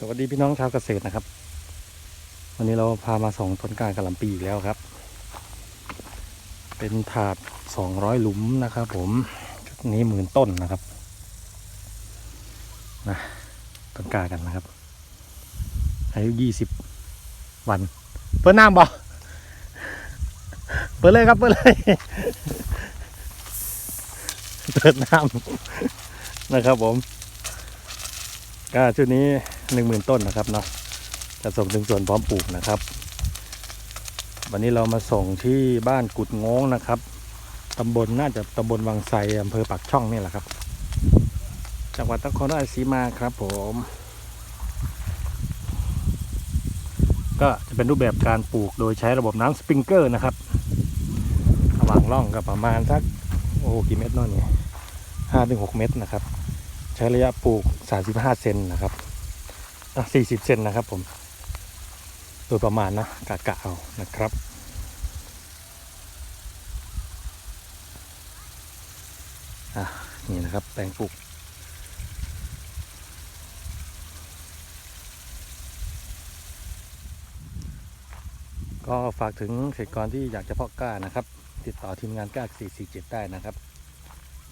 สวัสดีพี่น้องชาวเกษตรนะครับ วันนี้เราพามาส่องต้นกากระหล่ำปีอีกแล้วครับ เป็นถาด 200 หลุมนะครับ ผมชุดนี้หมื่นต้นนะครับนะต้นกากันนะครับอายุ20วัน เปิดน้ำบ่เปิดเลยครับเปิดเลยเปิดน้ำนะครับผมก็ชุดนี้ หนึ่งหมื่นต้นนะครับเนาะจะส่งถึงส่วนพร้อมปลูกนะครับ วันนี้เรามาส่งที่บ้านกุดงงนะครับตำบลน่าจะตำบลวังไซอำเภอปากช่องนี่แหละครับ จังหวัดนครราชสีมาครับผม ก็จะเป็นรูปแบบการปลูกโดยใช้ระบบน้ำสปริงเกอร์นะครับระหว่างร่องก็ประมาณสักโอ้กี่เมตรเนาะเนี่ยห้าถึงหกเมตรนะครับ ใช้ระยะปลูก 35 เซนนะครับ อะ40เซนนะครับผม โดยประมาณนะกะกะเอานะครับอะนี่นะครับแปลงปลูกก็ฝากถึงเกษตรกรที่อยากจะเพาะกล้านะครับ ติดต่อทีมงานกล้า 447 ได้นะครับ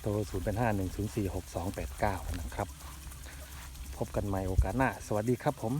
โทร 0 8 5 1 0 4 6 2 8 9 นะครับ พบกันใหม่โอกาสหน้า สวัสดีครับผม